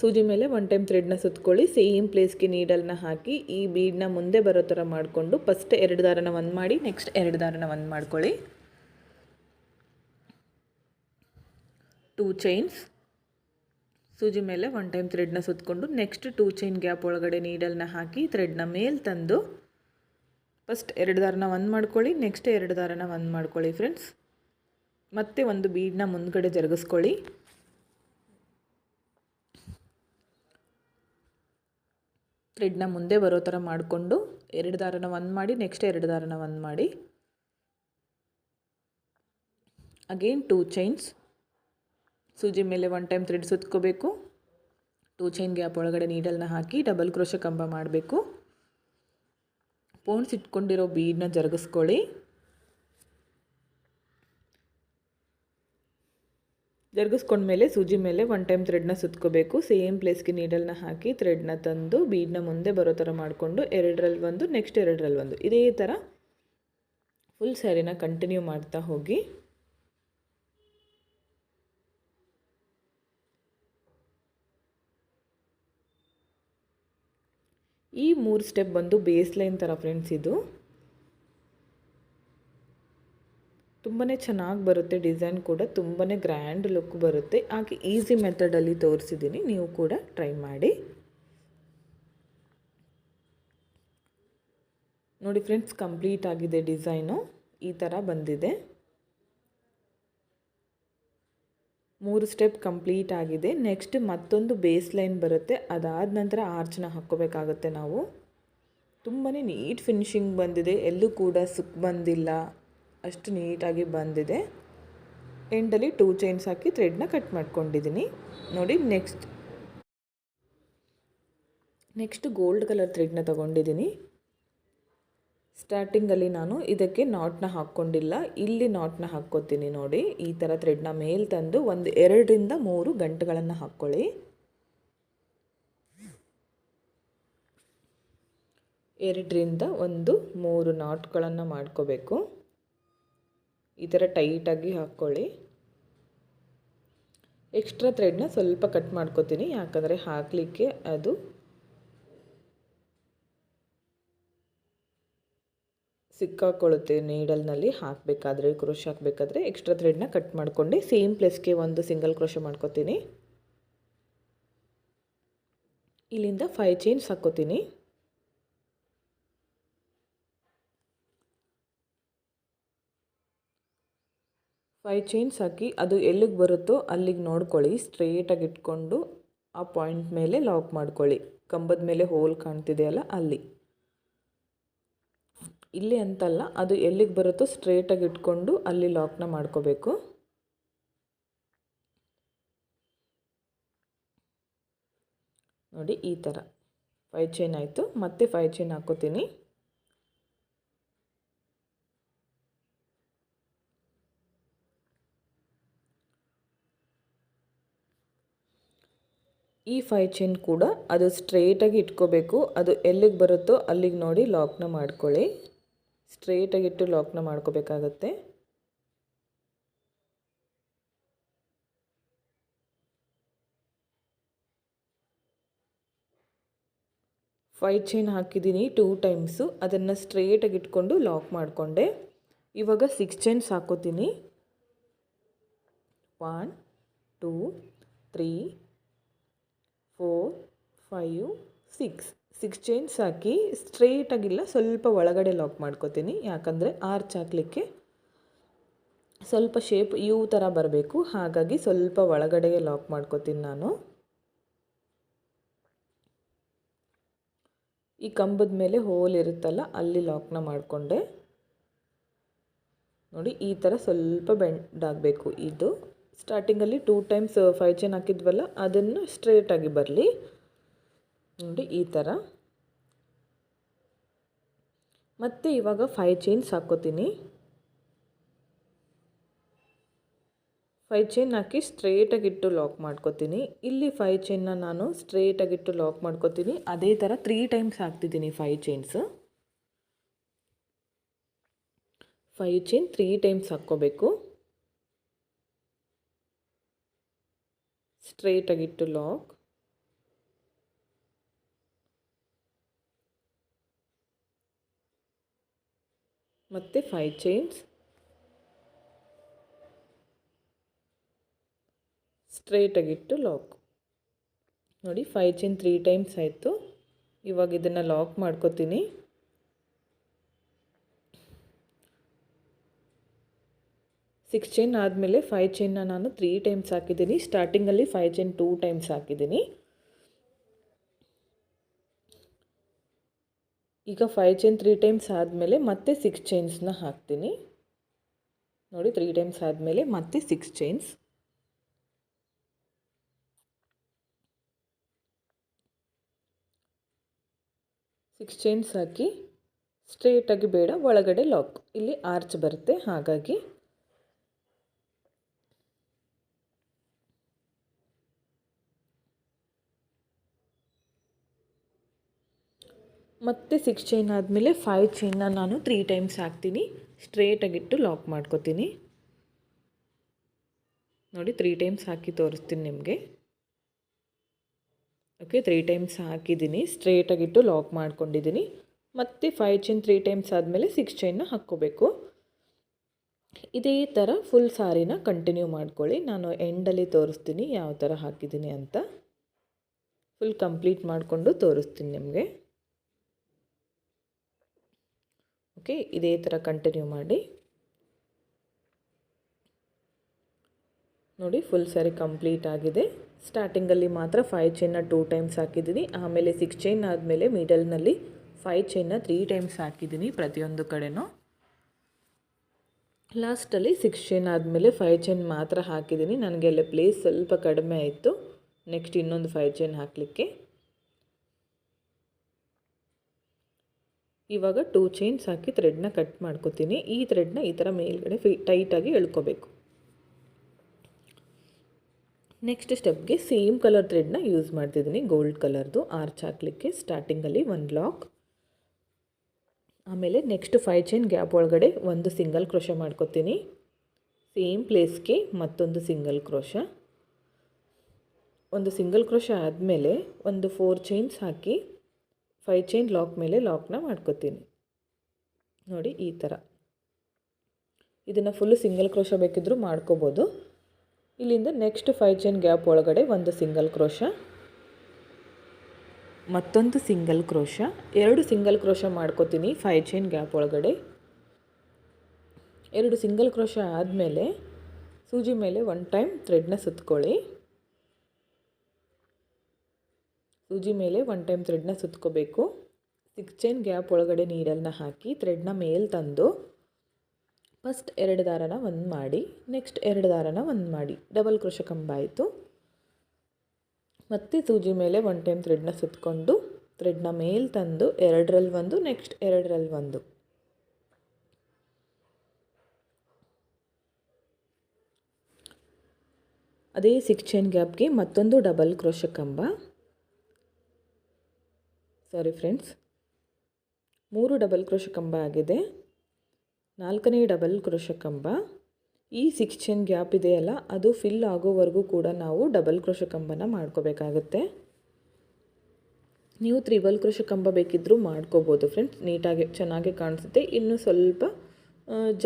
[SPEAKER 1] ಸೂಜಿ ಮೇಲೆ ಒನ್ ಟೈಮ್ ಥ್ರೆಡ್ನ ಸುತ್ಕೊಳ್ಳಿ ಸೇಮ್ ಪ್ಲೇಸ್ಗೆ ನೀಡಲ್ನ ಹಾಕಿ ಈ ಬೀಡನ್ನ ಮುಂದೆ ಬರೋ ಥರ ಮಾಡಿಕೊಂಡು ಫಸ್ಟ್ ಎರಡು ದಾರನ ಒಂದು ಮಾಡಿ ನೆಕ್ಸ್ಟ್ ಎರಡು ದಾರನ ಒಂದು ಮಾಡ್ಕೊಳ್ಳಿ. ಟೂ ಚೈನ್ಸ್ ಸೂಜಿ ಮೇಲೆ ಒನ್ ಟೈಮ್ ಥ್ರೆಡ್ನ ಸುತ್ತಕೊಂಡು ನೆಕ್ಸ್ಟ್ ಟೂ ಚೈನ್ ಗ್ಯಾಪ್ ಒಳಗಡೆ ನೀಡಲ್ನ ಹಾಕಿ ಥ್ರೆಡ್ನ ಮೇಲೆ ತಂದು ಫಸ್ಟ್ ಎರಡು ದಾರನ ಒಂದು ಮಾಡ್ಕೊಳ್ಳಿ ನೆಕ್ಸ್ಟ್ ಎರಡು ದಾರನ ಒಂದು ಮಾಡ್ಕೊಳ್ಳಿ ಫ್ರೆಂಡ್ಸ್ ಮತ್ತೆ ಒಂದು ಬೀಡನ್ನ ಮುಂದ್ಗಡೆ ಜರುಗಿಸ್ಕೊಳ್ಳಿ. ಥ್ರೆಡ್ನ ಮುಂದೆ ಬರೋ ಥರ ಮಾಡಿಕೊಂಡು ಎರಡು ದಾರನ ಒಂದು ಮಾಡಿ ನೆಕ್ಸ್ಟ್ ಎರಡು ದಾರನ ಒಂದು ಮಾಡಿ. ಅಗೇನ್ ಟೂ ಚೈನ್ಸ್ ಸೂಜಿ ಮೇಲೆ ಒನ್ ಟೈಮ್ ಥ್ರೆಡ್ ಸುತ್ಕೋಬೇಕು. ಟೂ ಚೈನ್ ಗ್ಯಾಪ್ ಒಳಗಡೆ ನೀಡಲ್ನ ಹಾಕಿ ಡಬಲ್ ಕ್ರೋಶ ಕಂಬ ಮಾಡಬೇಕು. ಪೋಣ್ಸ್ ಇಟ್ಕೊಂಡಿರೋ ಬೀಡನ್ನ ಜರುಗಿಸ್ಕೊಳ್ಳಿ. ಜರುಗಿಸ್ಕೊಂಡ್ಮೇಲೆ ಸೂಜಿ ಮೇಲೆ ಒನ್ ಟೈಮ್ ಥ್ರೆಡ್ನ ಸುತ್ಕೋಬೇಕು. ಸೇಮ್ ಪ್ಲೇಸ್ಗೆ ನೀಡಲ್ನ ಹಾಕಿ ಥ್ರೆಡ್ನ ತಂದು ಬೀಡನ್ನ ಮುಂದೆ ಬರೋ ಥರ ಮಾಡಿಕೊಂಡು ಎರಡರಲ್ಲಿ ಒಂದು ನೆಕ್ಸ್ಟ್ ಎರಡರಲ್ಲಿ ಒಂದು. ಇದೇ ಥರ ಫುಲ್ ಸ್ಯಾರಿನ ಕಂಟಿನ್ಯೂ ಮಾಡ್ತಾ ಹೋಗಿ. ಈ ಮೂರು ಸ್ಟೆಪ್ ಬಂದು ಬೇಸ್ ಲೈನ್ ಥರ ಫ್ರೆಂಡ್ಸ್ ಇದು. ತುಂಬಾ ಚೆನ್ನಾಗಿ ಬರುತ್ತೆ ಡಿಸೈನ್ ಕೂಡ ತುಂಬಾ ಗ್ರ್ಯಾಂಡ್ ಲುಕ್ ಬರುತ್ತೆ. ಹಾಗೆ ಈಸಿ ಮೆಥಡಲ್ಲಿ ತೋರಿಸಿದ್ದೀನಿ ನೀವು ಕೂಡ ಟ್ರೈ ಮಾಡಿ. ನೋಡಿ ಫ್ರೆಂಡ್ಸ್ ಕಂಪ್ಲೀಟ್ ಆಗಿದೆ ಡಿಸೈನು ಈ ಥರ ಬಂದಿದೆ. ಮೂರು ಸ್ಟೆಪ್ ಕಂಪ್ಲೀಟ್ ಆಗಿದೆ. ನೆಕ್ಸ್ಟ್ ಮತ್ತೊಂದು ಬೇಸ್ ಲೈನ್ ಬರುತ್ತೆ. ಅದಾದ ನಂತರ ಆರ್ಚ್ನ ಹಾಕ್ಕೋಬೇಕಾಗತ್ತೆ ನಾವು. ತುಂಬಾ ನೀಟ್ ಫಿನಿಶಿಂಗ್ ಬಂದಿದೆ. ಎಲ್ಲೂ ಕೂಡ ಸುಕ್ ಬಂದಿಲ್ಲ. ಅಷ್ಟು ನೀಟಾಗಿ ಬಂದಿದೆ. ಎಂಡಲ್ಲಿ ಟೂ ಚೈನ್ಸ್ ಹಾಕಿ ಥ್ರೆಡ್ನ ಕಟ್ ಮಾಡ್ಕೊಂಡಿದ್ದೀನಿ. ನೋಡಿ, ನೆಕ್ಸ್ಟ್. ನೆಕ್ಸ್ಟ್ ಗೋಲ್ಡ್ ಕಲರ್ ಥ್ರೆಡ್ನ ತೊಗೊಂಡಿದ್ದೀನಿ. ಸ್ಟಾರ್ಟಿಂಗಲ್ಲಿ ನಾನು ಇದಕ್ಕೆ ನಾಟ್ನ ಹಾಕ್ಕೊಂಡಿಲ್ಲ. ಇಲ್ಲಿ ನಾಟ್ನ ಹಾಕ್ಕೋತೀನಿ ನೋಡಿ. ಈ ಥರ ಥ್ರೆಡ್ನ ಮೇಲೆ ತಂದು ಒಂದು ಎರಡರಿಂದ ಮೂರು ಗಂಟೆಗಳನ್ನು ಹಾಕ್ಕೊಳ್ಳಿ. ಎರಡರಿಂದ ಒಂದು ಮೂರು ನಾಟ್ಗಳನ್ನು ಮಾಡ್ಕೋಬೇಕು. ಈ ಥರ ಟೈಟಾಗಿ ಹಾಕ್ಕೊಳ್ಳಿ. ಎಕ್ಸ್ಟ್ರಾ ಥ್ರೆಡ್ನ ಸ್ವಲ್ಪ ಕಟ್ ಮಾಡ್ಕೋತೀನಿ. ಯಾಕಂದರೆ ಹಾಕಲಿಕ್ಕೆ ಅದು ಸಿಕ್ಕಾಕೊಳ್ಳುತ್ತೆ ನೀಡಲ್ನಲ್ಲಿ ಹಾಕಬೇಕಾದ್ರೆ, ಕ್ರೋಶ್ ಹಾಕಬೇಕಾದ್ರೆ ಎಕ್ಸ್ಟ್ರಾ ಥ್ರೆಡ್ನ ಕಟ್ ಮಾಡಿಕೊಂಡೆ ಸೇಮ್ ಪ್ಲೇಸ್ಗೆ ಒಂದು ಸಿಂಗಲ್ ಕ್ರೋಶ ಮಾಡ್ಕೋತೀನಿ. ಇಲ್ಲಿಂದ ಫೈವ್ ಚೈನ್ಸ್ ಹಾಕ್ಕೋತೀನಿ. ಫೈವ್ ಚೈನ್ಸ್ ಹಾಕಿ ಅದು ಎಲ್ಲಿಗೆ ಬರುತ್ತೋ ಅಲ್ಲಿಗೆ ನೋಡ್ಕೊಳ್ಳಿ ಸ್ಟ್ರೇಟಾಗಿ ಇಟ್ಕೊಂಡು ಆ ಪಾಯಿಂಟ್ ಮೇಲೆ ಲಾಕ್ ಮಾಡ್ಕೊಳ್ಳಿ. ಕಂಬದ ಮೇಲೆ ಹೋಲ್ ಕಾಣ್ತಿದೆಯಲ್ಲ ಅಲ್ಲಿ. ಇಲ್ಲಿ ಅಂತಲ್ಲ, ಅದು ಎಲ್ಲಿಗೆ ಬರುತ್ತೋ ಸ್ಟ್ರೇಟಾಗಿ ಇಟ್ಕೊಂಡು ಅಲ್ಲಿ ಲಾಕ್ನ ಮಾಡ್ಕೋಬೇಕು. ನೋಡಿ, ಈ ಥರ ಫೈ ಚೈನ್ ಆಯಿತು. ಮತ್ತೆ ಫೈ ಚೈನ್ ಹಾಕೋತೀನಿ. ಈ ಫೈ ಚೈನ್ ಕೂಡ ಅದು ಸ್ಟ್ರೇಟಾಗಿ ಇಟ್ಕೋಬೇಕು. ಅದು ಎಲ್ಲಿಗೆ ಬರುತ್ತೋ ಅಲ್ಲಿಗೆ ನೋಡಿ ಲಾಕ್ನ ಮಾಡ್ಕೊಳ್ಳಿ. ಸ್ಟ್ರೇಟಾಗಿಟ್ಟು ಲಾಕ್ನ ಮಾಡ್ಕೋಬೇಕಾಗತ್ತೆ. ಫೈವ್ ಚೈನ್ ಹಾಕಿದ್ದೀನಿ ಟೂ ಟೈಮ್ಸು, ಅದನ್ನು ಸ್ಟ್ರೇಟಾಗಿ ಇಟ್ಕೊಂಡು ಲಾಕ್ ಮಾಡಿಕೊಂಡೆ. ಇವಾಗ ಸಿಕ್ಸ್ ಚೈನ್ಸ್ ಹಾಕೋತೀನಿ. One, two, three, four, five, six. Six chains ಹಾಕಿ ಸ್ಟ್ರೇಟಾಗಿಲ್ಲ ಸ್ವಲ್ಪ ಒಳಗಡೆ ಲಾಕ್ ಮಾಡ್ಕೋತೀನಿ. ಯಾಕಂದರೆ ಆರ್ಚ್ ಹಾಕಲಿಕ್ಕೆ ಸ್ವಲ್ಪ ಶೇಪ್ ಯು ಥರ ಬರಬೇಕು. ಹಾಗಾಗಿ ಸ್ವಲ್ಪ ಒಳಗಡೆಗೆ ಲಾಕ್ ಮಾಡ್ಕೋತೀನಿ ನಾನು. ಈ ಕಂಬದ ಮೇಲೆ ಹೋಲ್ ಇರುತ್ತಲ್ಲ, ಅಲ್ಲಿ ಲಾಕ್ನ ಮಾಡಿಕೊಂಡೆ. ನೋಡಿ, ಈ ಥರ ಸ್ವಲ್ಪ ಬೆಂಡ್ ಆಗಬೇಕು. ಇದು ಸ್ಟಾರ್ಟಿಂಗಲ್ಲಿ ಟೂ ಟೈಮ್ಸ್ ಫೈವ್ ಚೈನ್ ಹಾಕಿದ್ವಲ್ಲ, ಅದನ್ನು ಸ್ಟ್ರೇಟಾಗಿ ಬರಲಿ. ನೋಡಿ, ಈ ಥರ ಮತ್ತು ಇವಾಗ ಫೈ ಚೈನ್ಸ್ ಹಾಕ್ಕೋತೀನಿ ಫೈ ಚೈನ್ ಹಾಕಿ ಸ್ಟ್ರೇಟಾಗಿಟ್ಟು ಲಾಕ್ ಮಾಡ್ಕೋತೀನಿ. ಇಲ್ಲಿ ಫೈ ಚೈನ್ನ ನಾನು ಸ್ಟ್ರೇಟಾಗಿಟ್ಟು ಲಾಕ್ ಮಾಡ್ಕೋತೀನಿ. ಅದೇ ಥರ ತ್ರೀ ಟೈಮ್ಸ್ ಹಾಕ್ತಿದ್ದೀನಿ five chains five chain three times ಹಾಕ್ಕೋಬೇಕು. ಸ್ಟ್ರೇಟಾಗಿಟ್ಟು ಲಾಕ್ ಮತ್ತು ಫೈವ್ ಚೈನ್ಸ್ ಸ್ಟ್ರೇಟಾಗಿಟ್ಟು ಲಾಕ್ ನೋಡಿ ಫೈವ್ ಚೈನ್ ತ್ರೀ ಟೈಮ್ಸ್ ಆಯಿತು. ಇವಾಗ ಇದನ್ನು ಲಾಕ್ ಮಾಡ್ಕೋತೀನಿ. ಸಿಕ್ಸ್ ಚೈನ್ ಆದಮೇಲೆ ಫೈವ್ ಚೈನ್ನ ನಾನು ತ್ರೀ ಟೈಮ್ಸ್ ಹಾಕಿದ್ದೀನಿ. ಸ್ಟಾರ್ಟಿಂಗಲ್ಲಿ ಫೈವ್ ಚೈನ್ ಟೂ ಟೈಮ್ಸ್ ಹಾಕಿದ್ದೀನಿ. ಈಗ ಫೈವ್ ಚೈನ್ ತ್ರೀ ಟೈಮ್ಸ್ ಆದಮೇಲೆ ಮತ್ತೆ ಸಿಕ್ಸ್ ಚೈನ್ಸ್ನ ಹಾಕ್ತೀನಿ. ನೋಡಿ ತ್ರೀ ಟೈಮ್ಸ್ ಆದಮೇಲೆ ಮತ್ತೆ ಸಿಕ್ಸ್ ಚೈನ್ಸ್ ಸಿಕ್ಸ್ ಚೈನ್ಸ್ ಹಾಕಿ ಸ್ಟ್ರೇಟಾಗಿ ಬೇಡ, ಒಳಗಡೆ ಲಾಕ್ ಇಲ್ಲಿ ಆರ್ಚ್ ಬರುತ್ತೆ, ಹಾಗಾಗಿ ಮತ್ತು ಸಿಕ್ಸ್ ಚೈನ್ ಆದಮೇಲೆ ಫೈವ್ ಚೈನ್ನ ನಾನು ತ್ರೀ ಟೈಮ್ಸ್ ಹಾಕ್ತೀನಿ. ಸ್ಟ್ರೇಟಾಗಿಟ್ಟು ಲಾಕ್ ಮಾಡ್ಕೋತೀನಿ. ನೋಡಿ ತ್ರೀ ಟೈಮ್ಸ್ ಹಾಕಿ ತೋರಿಸ್ತೀನಿ ನಿಮಗೆ. ಓಕೆ ತ್ರೀ ಟೈಮ್ಸ್ ಹಾಕಿದ್ದೀನಿ. ಸ್ಟ್ರೇಟಾಗಿಟ್ಟು ಲಾಕ್ ಮಾಡ್ಕೊಂಡಿದ್ದೀನಿ. ಮತ್ತು ಫೈವ್ ಚೈನ್ ತ್ರೀ ಟೈಮ್ಸ್ ಆದಮೇಲೆ ಸಿಕ್ಸ್ ಚೈನ್ನ ಹಾಕ್ಕೋಬೇಕು. ಇದೇ ಥರ ಫುಲ್ ಸಾರಿನ ಕಂಟಿನ್ಯೂ ಮಾಡ್ಕೊಳ್ಳಿ. ನಾನು ಎಂಡಲ್ಲಿ ತೋರಿಸ್ತೀನಿ ಯಾವ ಥರ ಹಾಕಿದ್ದೀನಿ ಅಂತ. ಫುಲ್ ಕಂಪ್ಲೀಟ್ ಮಾಡಿಕೊಂಡು ತೋರಿಸ್ತೀನಿ ನಿಮಗೆ. ಓಕೆ, ಇದೇ ಥರ ಕಂಟಿನ್ಯೂ ಮಾಡಿ. ನೋಡಿ ಫುಲ್ ಸ್ಯಾರಿ ಕಂಪ್ಲೀಟ್ ಆಗಿದೆ. ಸ್ಟಾರ್ಟಿಂಗಲ್ಲಿ ಮಾತ್ರ ಫೈವ್ ಚೈನ್ನ ಟೂ ಟೈಮ್ಸ್ ಹಾಕಿದ್ದೀನಿ. ಆಮೇಲೆ ಸಿಕ್ಸ್ ಚೈನ್ ಆದಮೇಲೆ ಮಿಡಲ್ನಲ್ಲಿ ಫೈವ್ ಚೈನ್ನ ತ್ರೀ ಟೈಮ್ಸ್ ಹಾಕಿದ್ದೀನಿ ಪ್ರತಿಯೊಂದು ಕಡೆನೂ. ಲಾಸ್ಟಲ್ಲಿ ಸಿಕ್ಸ್ ಚೈನ್ ಆದಮೇಲೆ ಫೈವ್ ಚೈನ್ ಮಾತ್ರ ಹಾಕಿದ್ದೀನಿ. ನನಗೆ ಅಲ್ಲಿ ಪ್ಲೇಸ್ ಸ್ವಲ್ಪ ಕಡಿಮೆ ಆಯಿತು. ನೆಕ್ಸ್ಟ್ ಇನ್ನೊಂದು ಫೈವ್ ಚೈನ್ ಹಾಕಲಿಕ್ಕೆ. ಇವಾಗ ಟೂ ಚೈನ್ಸ್ ಹಾಕಿ ಥ್ರೆಡ್ನ ಕಟ್ ಮಾಡ್ಕೋತೀನಿ. ಈ ಥ್ರೆಡ್ನ ಈ ಥರ ಮೇಲ್ಗಡೆ ಫಿ ಟೈಟಾಗಿ ಎಳ್ಕೋಬೇಕು. ನೆಕ್ಸ್ಟ್ ಸ್ಟೆಪ್ಗೆ ಸೇಮ್ ಕಲರ್ ಥ್ರೆಡ್ನ ಯೂಸ್ ಮಾಡ್ತಿದ್ದೀನಿ. ಗೋಲ್ಡ್ ಕಲರ್ದು ಆರ್ಚ್ ಹಾಕಲಿಕ್ಕೆ ಸ್ಟಾರ್ಟಿಂಗಲ್ಲಿ ಒಂದು ಲಾಕ್ ಆಮೇಲೆ ನೆಕ್ಸ್ಟ್ ಫೈವ್ ಚೈನ್ ಗ್ಯಾಪ್ ಒಳಗಡೆ ಒಂದು ಸಿಂಗಲ್ ಕ್ರೋಶ ಮಾಡ್ಕೊತೀನಿ. ಸೇಮ್ ಪ್ಲೇಸ್ಗೆ ಮತ್ತೊಂದು ಸಿಂಗಲ್ ಕ್ರೋಶ ಒಂದು ಸಿಂಗಲ್ ಕ್ರೋಶ ಆದಮೇಲೆ ಒಂದು ಫೋರ್ ಚೈನ್ಸ್ ಹಾಕಿ ಫೈವ್ ಚೈನ್ ಲಾಕ್ ಮೇಲೆ ಲಾಕ್ನ ಮಾಡ್ಕೋತೀನಿ. ನೋಡಿ, ಈ ಥರ. ಇದನ್ನು ಫುಲ್ಲು ಸಿಂಗಲ್ ಕ್ರೋಶ ಬೇಕಿದ್ದರೂ ಮಾಡ್ಕೋಬೋದು. ಇಲ್ಲಿಂದ ನೆಕ್ಸ್ಟ್ ಫೈ ಚೈನ್ ಗ್ಯಾಪ್ ಒಳಗಡೆ ಒಂದು ಸಿಂಗಲ್ ಕ್ರೋಶ ಮತ್ತೊಂದು ಸಿಂಗಲ್ ಕ್ರೋಶ ಎರಡು ಸಿಂಗಲ್ ಕ್ರೋಶ ಮಾಡ್ಕೋತೀನಿ ಫೈ ಚೈನ್ ಗ್ಯಾಪ್ ಒಳಗಡೆ. ಎರಡು ಸಿಂಗಲ್ ಕ್ರೋಶ ಆದಮೇಲೆ ಸೂಜಿ ಮೇಲೆ ಒನ್ ಟೈಮ್ ಥ್ರೆಡ್ನ ಸುತ್ಕೊಳ್ಳಿ. ಸೂಜಿ ಮೇಲೆ ಒನ್ ಟೈಮ್ ಥ್ರೆಡ್ನ ಸುತ್ಕೋಬೇಕು. ಸಿಕ್ಸ್ ಚೈನ್ ಗ್ಯಾಪ್ ಒಳಗಡೆ ನೀರನ್ನು ಹಾಕಿ ಥ್ರೆಡ್ನ ಮೇಲೆ ತಂದು ಫಸ್ಟ್ ಎರಡು ದಾರನ ಒಂದು ಮಾಡಿ ನೆಕ್ಸ್ಟ್ ಎರಡು ದಾರನ ಒಂದು ಮಾಡಿ. ಡಬಲ್ ಕ್ರೋಶ ಕಂಬ ಆಯಿತು. ಮತ್ತು ಸೂಜಿ ಮೇಲೆ ಒನ್ ಟೈಮ್ ಥ್ರೆಡ್ನ ಸುತ್ತಕೊಂಡು ಥ್ರೆಡ್ನ ಮೇಲೆ ತಂದು ಎರಡರಲ್ಲಿ ಒಂದು ನೆಕ್ಸ್ಟ್ ಎರಡರಲ್ಲಿ ಒಂದು. ಅದೇ ಸಿಕ್ಸ್ ಚೈನ್ ಗ್ಯಾಪ್ಗೆ ಮತ್ತೊಂದು ಡಬಲ್ ಕ್ರೋಶ ಕಂಬ ಸಾರಿ ಫ್ರೆಂಡ್ಸ್ ಮೂರು ಡಬಲ್ ಕ್ರೋಶ ಕಂಬ ಆಗಿದೆ. ನಾಲ್ಕನೇ ಡಬಲ್ ಕ್ರೋಶ ಕಂಬ ಈ ಸಿಕ್ಸ್ ಚೈನ್ ಗ್ಯಾಪ್ ಇದೆಯಲ್ಲ ಅದು ಫಿಲ್ ಆಗೋವರೆಗೂ ಕೂಡ ನಾವು ಡಬಲ್ ಕ್ರೋಶ ಕಂಬನ ಮಾಡ್ಕೋಬೇಕಾಗುತ್ತೆ. ನೀವು ತ್ರಿಬಲ್ ಕ್ರೋಶ ಕಂಬ ಬೇಕಿದ್ದರೂ ಮಾಡ್ಕೋಬೋದು ಫ್ರೆಂಡ್ಸ್ ನೀಟಾಗಿ, ಚೆನ್ನಾಗಿ ಕಾಣಿಸುತ್ತೆ. ಇನ್ನು ಸ್ವಲ್ಪ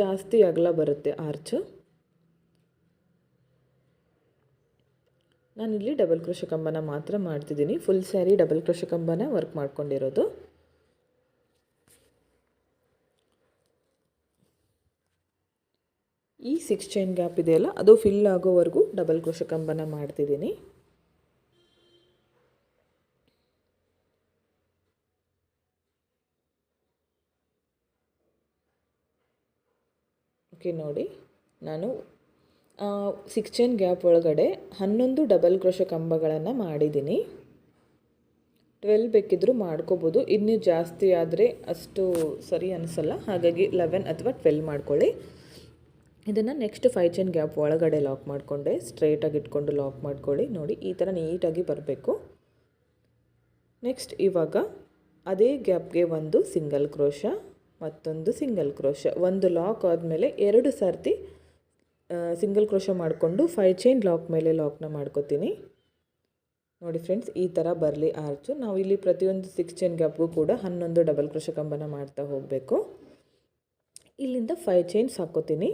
[SPEAKER 1] ಜಾಸ್ತಿ ಅಗಲ ಬರುತ್ತೆ ಆರ್ಚ್ ನಾನಿಲ್ಲಿ ಡಬಲ್ ಕ್ರೋಶ ಕಂಬನ ಮಾತ್ರ ಮಾಡ್ತಿದ್ದೀನಿ. ಫುಲ್ ಸ್ಯಾರಿ ಡಬಲ್ ಕ್ರೋಶ ಕಂಬನ ವರ್ಕ್ ಮಾಡ್ಕೊಂಡಿರೋದು. ಈ ಸಿಕ್ಸ್ ಚೈನ್ ಗ್ಯಾಪ್ ಇದೆಯಲ್ಲ ಅದು ಫಿಲ್ ಆಗೋವರೆಗೂ ಡಬಲ್ ಕ್ರೋಶ ಕಂಬನ ಮಾಡ್ತಿದ್ದೀನಿ. ಓಕೆ ನೋಡಿ. ನಾನು ಸಿಕ್ಸ್ ಚೈನ್ ಗ್ಯಾಪ್ ಒಳಗಡೆ ಹನ್ನೊಂದು ಡಬಲ್ ಕ್ರೋಶ ಕಂಬಗಳನ್ನು ಮಾಡಿದ್ದೀನಿ. ಟ್ವೆಲ್ ಬೇಕಿದ್ದರೂ ಮಾಡ್ಕೋಬೋದು. ಇನ್ನೂ ಜಾಸ್ತಿ ಆದರೆ ಅಷ್ಟು ಸರಿ ಅನಿಸಲ್ಲ. ಹಾಗಾಗಿ ಲೆವೆನ್ ಅಥವಾ ಟ್ವೆಲ್ ಮಾಡ್ಕೊಳ್ಳಿ. ಇದನ್ನು ನೆಕ್ಸ್ಟ್ ಫೈವ್ ಚೈನ್ ಗ್ಯಾಪ್ ಒಳಗಡೆ ಲಾಕ್ ಮಾಡಿಕೊಂಡೆ. ಸ್ಟ್ರೈಟಾಗಿ ಇಟ್ಕೊಂಡು ಲಾಕ್ ಮಾಡ್ಕೊಳ್ಳಿ. ನೋಡಿ, ಈ ಥರ ನೀಟಾಗಿ ಬರಬೇಕು. ನೆಕ್ಸ್ಟ್ ಇವಾಗ ಅದೇ ಗ್ಯಾಪ್ಗೆ ಒಂದು ಸಿಂಗಲ್ ಕ್ರೋಶ, ಮತ್ತೊಂದು ಸಿಂಗಲ್ ಕ್ರೋಶ. ಒಂದು ಲಾಕ್ ಆದಮೇಲೆ ಎರಡು ಸರ್ತಿ ಸಿಂಗಲ್ ಕ್ರೋಶ ಮಾಡಿಕೊಂಡು ಫೈವ್ ಚೈನ್ ಲಾಕ್ ಮೇಲೆ ಲಾಕ್ನ ಮಾಡ್ಕೋತೀನಿ. ನೋಡಿ ಫ್ರೆಂಡ್ಸ್ ಈ ಥರ ಬರಲಿ ಆರ್ಚು ನಾವು ಇಲ್ಲಿ ಪ್ರತಿಯೊಂದು ಸಿಕ್ಸ್ ಚೈನ್ ಗ್ಯಾಪ್ಗೂ ಕೂಡ ಹನ್ನೊಂದು ಡಬಲ್ ಕ್ರೋಶ ಕಂಬನ ಮಾಡ್ತಾ ಹೋಗಬೇಕು. ಇಲ್ಲಿಂದ ಫೈವ್ ಚೈನ್ಸ್ ಹಾಕೋತೀನಿ.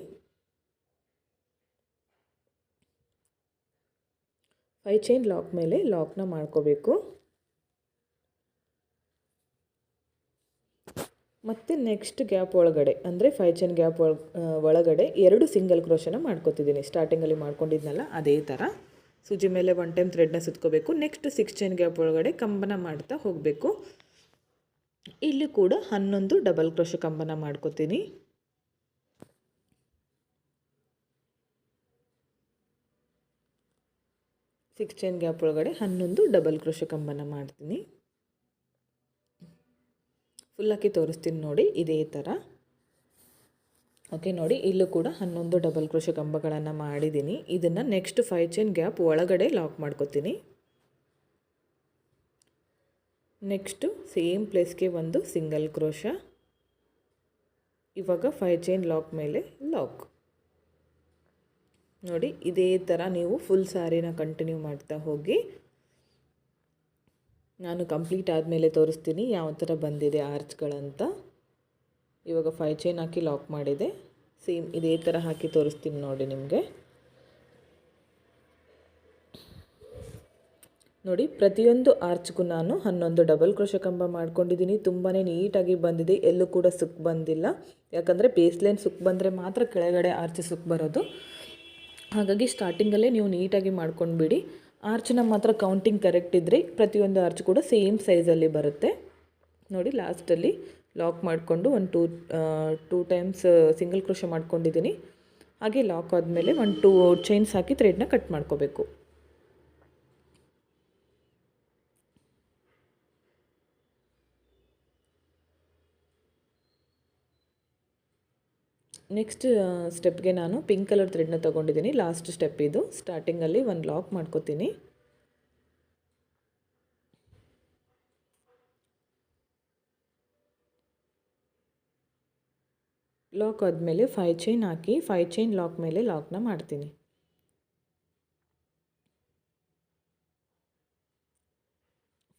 [SPEAKER 1] ಫೈವ್ ಚೈನ್ ಲಾಕ್ ಮೇಲೆ ಲಾಕ್ನ ಮಾಡ್ಕೋಬೇಕು. ಮತ್ತು ನೆಕ್ಸ್ಟ್ ಗ್ಯಾಪ್ ಒಳಗಡೆ, ಅಂದರೆ ಫೈ ಚೈನ್ ಗ್ಯಾಪ್ ಒಳ ಒಳಗಡೆ ಎರಡು ಸಿಂಗಲ್ ಕ್ರೋಶನ ಮಾಡ್ಕೋತಿದ್ದೀನಿ. ಸ್ಟಾರ್ಟಿಂಗಲ್ಲಿ ಮಾಡ್ಕೊಂಡಿದ್ನಲ್ಲ ಅದೇ ಥರ ಸೂಜಿ ಮೇಲೆ ಒನ್ ಟೈಮ್ ಥ್ರೆಡ್ನ ಸುತ್ಕೋಬೇಕು. ನೆಕ್ಸ್ಟ್ ಸಿಕ್ಸ್ ಚೈನ್ ಗ್ಯಾಪ್ ಒಳಗಡೆ ಕಂಬನ ಮಾಡ್ತಾ ಹೋಗಬೇಕು. ಇಲ್ಲಿ ಕೂಡ ಹನ್ನೊಂದು ಡಬಲ್ ಕ್ರೋಶ ಕಂಬನ ಮಾಡ್ಕೋತೀನಿ. ಸಿಕ್ಸ್ ಚೈನ್ ಗ್ಯಾಪ್ ಒಳಗಡೆ ಹನ್ನೊಂದು ಡಬಲ್ ಕ್ರೋಶ ಕಂಬನ ಮಾಡ್ತೀನಿ. ಫುಲ್ ಹಾಕಿ ತೋರಿಸ್ತೀನಿ ನೋಡಿ, ಇದೇ ಥರ ಓಕೆ ನೋಡಿ, ಇಲ್ಲೂ ಕೂಡ ಹನ್ನೊಂದು ಡಬಲ್ ಕ್ರೋಶ ಕಂಬಗಳನ್ನು ಮಾಡಿದ್ದೀನಿ. ಇದನ್ನು ನೆಕ್ಸ್ಟ್ ಫೈವ್ ಚೈನ್ ಗ್ಯಾಪ್ ಒಳಗಡೆ ಲಾಕ್ ಮಾಡ್ಕೋತೀನಿ. ನೆಕ್ಸ್ಟು ಸೇಮ್ ಪ್ಲೇಸ್ಗೆ ಒಂದು ಸಿಂಗಲ್ ಕ್ರೋಶ ಇವಾಗ ಫೈವ್ ಚೈನ್ ಲಾಕ್ ಮೇಲೆ ಲಾಕ್ ನೋಡಿ, ಇದೇ ಥರ ನೀವು ಫುಲ್ ಸ್ಯಾರಿನ ಕಂಟಿನ್ಯೂ ಮಾಡ್ತಾ ಹೋಗಿ ನಾನು ಕಂಪ್ಲೀಟ್ ಆದಮೇಲೆ ತೋರಿಸ್ತೀನಿ ಯಾವ ಥರ ಬಂದಿದೆ ಆರ್ಚ್ಗಳಂತ. ಇವಾಗ ಫೈ ಚೈನ್ ಹಾಕಿ ಲಾಕ್ ಮಾಡಿದೆ. ಸೇಮ್ ಇದೇ ಥರ ಹಾಕಿ ತೋರಿಸ್ತೀನಿ ನೋಡಿ ನಿಮಗೆ. ನೋಡಿ, ಪ್ರತಿಯೊಂದು ಆರ್ಚ್ಗೂ ನಾನು ಹನ್ನೊಂದು ಡಬಲ್ ಕ್ರೋಶ ಕಂಬ ಮಾಡ್ಕೊಂಡಿದ್ದೀನಿ. ತುಂಬಾ ನೀಟಾಗಿ ಬಂದಿದೆ. ಎಲ್ಲೂ ಕೂಡ ಸುಕ್ ಬಂದಿಲ್ಲ. ಯಾಕಂದರೆ ಬೇಸ್ಲೈನ್ ಸುಕ್ ಬಂದರೆ ಮಾತ್ರ ಕೆಳಗಡೆ ಆರ್ಚ್ ಸುಕ್ ಬರೋದು. ಹಾಗಾಗಿ ಸ್ಟಾರ್ಟಿಂಗಲ್ಲೇ ನೀವು ನೀಟಾಗಿ ಮಾಡ್ಕೊಂಡ್ಬಿಡಿ. ಆರ್ಚ್ನ ಮಾತ್ರ ಕೌಂಟಿಂಗ್ ಕರೆಕ್ಟ್ ಇದ್ದರೆ ಪ್ರತಿಯೊಂದು ಆರ್ಚ್ ಕೂಡ ಸೇಮ್ ಸೈಜಲ್ಲಿ ಬರುತ್ತೆ. ನೋಡಿ ಲಾಸ್ಟಲ್ಲಿ ಲಾಕ್ ಮಾಡಿಕೊಂಡು ಒಂದು two two times single crochet ಮಾಡ್ಕೊಂಡಿದ್ದೀನಿ. ಹಾಗೆ ಲಾಕ್ ಆದಮೇಲೆ ಒಂದು ಟೂ ಚೈನ್ಸ್ ಹಾಕಿ ಥ್ರೆಡ್ನ ಕಟ್ ಮಾಡ್ಕೋಬೇಕು. ನೆಕ್ಸ್ಟ್ ಸ್ಟೆಪ್ಗೆ ನಾನು ಪಿಂಕ್ ಕಲರ್ ಥ್ರೆಡ್ನ ತೊಗೊಂಡಿದ್ದೀನಿ. ಲಾಸ್ಟ್ ಸ್ಟೆಪ್ ಇದು. ಸ್ಟಾರ್ಟಿಂಗಲ್ಲಿ ಒಂದು ಲಾಕ್ ಮಾಡ್ಕೋತೀನಿ. ಲಾಕ್ ಆದಮೇಲೆ ಫೈ ಚೈನ್ ಹಾಕಿ ಫೈ ಚೈನ್ ಲಾಕ್ ಮೇಲೆ ಲಾಕ್ನ ಮಾಡ್ತೀನಿ.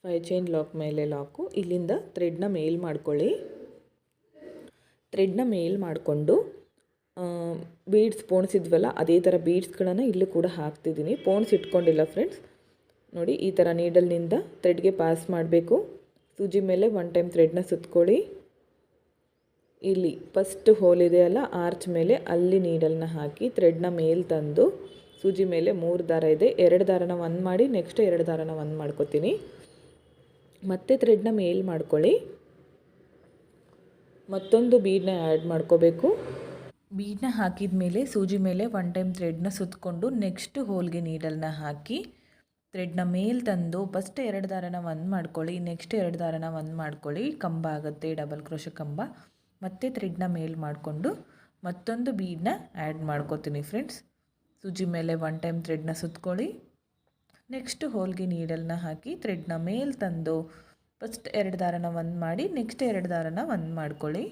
[SPEAKER 1] ಫೈ ಚೈನ್ ಲಾಕ್ ಮೇಲೆ ಲಾಕು ಇಲ್ಲಿಂದ ಥ್ರೆಡ್ನ ಮೇಲ್ ಮಾಡ್ಕೊಳ್ಳಿ. ಥ್ರೆಡ್ನ ಮೇಲ್ ಮಾಡಿಕೊಂಡು ಬೀಡ್ಸ್ ಪೋಣಿಸಿದ್ವಲ್ಲ, ಅದೇ ಥರ ಬೀಡ್ಸ್ಗಳನ್ನು ಇಲ್ಲೂ ಕೂಡ ಹಾಕ್ತಿದ್ದೀನಿ. ಪೋಣಿಸಿ ಇಟ್ಕೊಂಡಿಲ್ಲ ಫ್ರೆಂಡ್ಸ್ ನೋಡಿ, ಈ ಥರ ನೀಡಲ್ನಿಂದ ಥ್ರೆಡ್ಗೆ ಪಾಸ್ ಮಾಡಬೇಕು. ಸೂಜಿ ಮೇಲೆ ಒನ್ ಟೈಮ್ ಥ್ರೆಡ್ನ ಸುತ್ಕೊಳ್ಳಿ. ಇಲ್ಲಿ ಫಸ್ಟ್ ಹೋಲ್ ಇದೆಯಲ್ಲ ಆರ್ಚ್ ಮೇಲೆ ಅಲ್ಲಿ ನೀಡಲ್ನ ಹಾಕಿ ಥ್ರೆಡ್ನ ಮೇಲ್ ತಂದು, ಸೂಜಿ ಮೇಲೆ ಮೂರು ದಾರ ಇದೆ. ಎರಡು ದಾರನ ಒನ್ ಮಾಡಿ ನೆಕ್ಸ್ಟ್ ಎರಡು ದಾರನ ಒನ್ ಮಾಡ್ಕೊತೀನಿ. ಮತ್ತೆ ಥ್ರೆಡ್ನ ಮೇಲ್ ಮಾಡ್ಕೊಳ್ಳಿ. ಮತ್ತೊಂದು ಬೀಡನ್ನ ಆ್ಯಡ್ ಮಾಡ್ಕೋಬೇಕು. ಬೀಡನ್ನ ಹಾಕಿದ ಮೇಲೆ, ಸೂಜಿ ಮೇಲೆ ಒನ್ ಟೈಮ್ ಥ್ರೆಡ್ನ ಸುತ್ತಕೊಂಡು ನೆಕ್ಸ್ಟ್ ಹೋಲ್ಗೆ ನೀಡಲ್ನ ಹಾಕಿ ಥ್ರೆಡ್ನ ಮೇಲೆ ತಂದು ಫಸ್ಟ್ ಎರಡು ದಾರನ ಒಂದು ಮಾಡ್ಕೊಳ್ಳಿ ನೆಕ್ಸ್ಟ್ ಎರಡು ದಾರನ ಒಂದು ಮಾಡ್ಕೊಳ್ಳಿ, ಕಂಬ ಆಗುತ್ತೆ ಡಬಲ್ ಕ್ರೋಶ ಕಂಬ. ಮತ್ತೆ ಥ್ರೆಡ್ನ ಮೇಲ್ ಮಾಡಿಕೊಂಡು ಮತ್ತೊಂದು ಬೀಡನ್ನ ಆ್ಯಡ್ ಮಾಡ್ಕೋತೀನಿ ಫ್ರೆಂಡ್ಸ್ ಸೂಜಿ ಮೇಲೆ ಒನ್ ಟೈಮ್ ಥ್ರೆಡ್ನ ಸುತ್ಕೊಳ್ಳಿ ನೆಕ್ಸ್ಟ್ ಹೋಲ್ಗೆ ನೀಡಲ್ನ ಹಾಕಿ ಥ್ರೆಡ್ನ ಮೇಲೆ ತಂದು ಫಸ್ಟ್ ಎರಡು ದಾರನ ಒಂದು ಮಾಡಿ ನೆಕ್ಸ್ಟ್ ಎರಡು ದಾರನ ಒಂದು ಮಾಡ್ಕೊಳ್ಳಿ.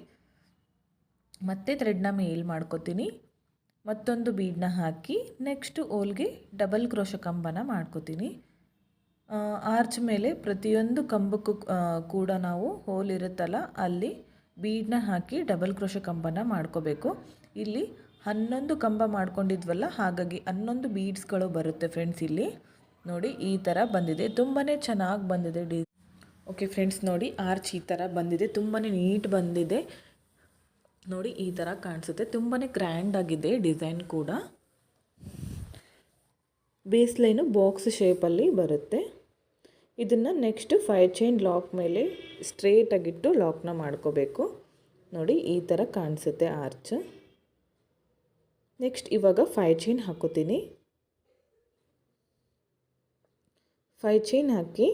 [SPEAKER 1] ಮತ್ತೆ ಥ್ರೆಡ್ನ ಮೇಲ್ ಮಾಡ್ಕೋತೀನಿ. ಮತ್ತೊಂದು ಬೀಡನ್ನ ಹಾಕಿ ನೆಕ್ಸ್ಟ್ ಓಲ್ಗೆ ಡಬಲ್ ಕ್ರೋಶ ಕಂಬನ ಮಾಡ್ಕೋತೀನಿ. ಆರ್ಚ್ ಮೇಲೆ ಪ್ರತಿಯೊಂದು ಕಂಬಕ್ಕೂ ಕೂಡ ನಾವು ಹೋಲ್ ಇರುತ್ತಲ್ಲ, ಅಲ್ಲಿ ಬೀಡನ್ನ ಹಾಕಿ ಡಬಲ್ ಕ್ರೋಶ ಕಂಬನ ಮಾಡ್ಕೋಬೇಕು. ಇಲ್ಲಿ ಹನ್ನೊಂದು ಕಂಬ ಮಾಡ್ಕೊಂಡಿದ್ವಲ್ಲ, ಹಾಗಾಗಿ ಹನ್ನೊಂದು ಬೀಡ್ಸ್ಗಳು ಬರುತ್ತೆ ಫ್ರೆಂಡ್ಸ್ ಇಲ್ಲಿ. ನೋಡಿ, ಈ ಥರ ಬಂದಿದೆ. ತುಂಬಾ ಚೆನ್ನಾಗಿ ಬಂದಿದೆ ಡಿ ಓಕೆ ಫ್ರೆಂಡ್ಸ್ ನೋಡಿ ಆರ್ಚ್ ಈ ಥರ ಬಂದಿದೆ. ತುಂಬಾ ನೀಟ್ ಬಂದಿದೆ. ನೋಡಿ ಈ ಥರ ಕಾಣಿಸುತ್ತೆ. ತುಂಬಾ ಗ್ರ್ಯಾಂಡಾಗಿದೆ ಡಿಸೈನ್ ಕೂಡ. ಬೇಸ್ ಲೈನು ಬಾಕ್ಸ್ ಶೇಪಲ್ಲಿ ಬರುತ್ತೆ. ಇದನ್ನು ನೆಕ್ಸ್ಟ್ ಫೈ ಚೈನ್ ಲಾಕ್ ಮೇಲೆ ಸ್ಟ್ರೇಟಾಗಿಟ್ಟು ಲಾಕ್ನ ಮಾಡ್ಕೋಬೇಕು. ನೋಡಿ ಈ ಥರ ಕಾಣಿಸುತ್ತೆ ಆರ್ಚ್ ನೆಕ್ಸ್ಟ್ ಇವಾಗ ಫೈ ಚೈನ್ ಹಾಕೋತೀನಿ. ಫೈ ಚೈನ್ ಹಾಕಿ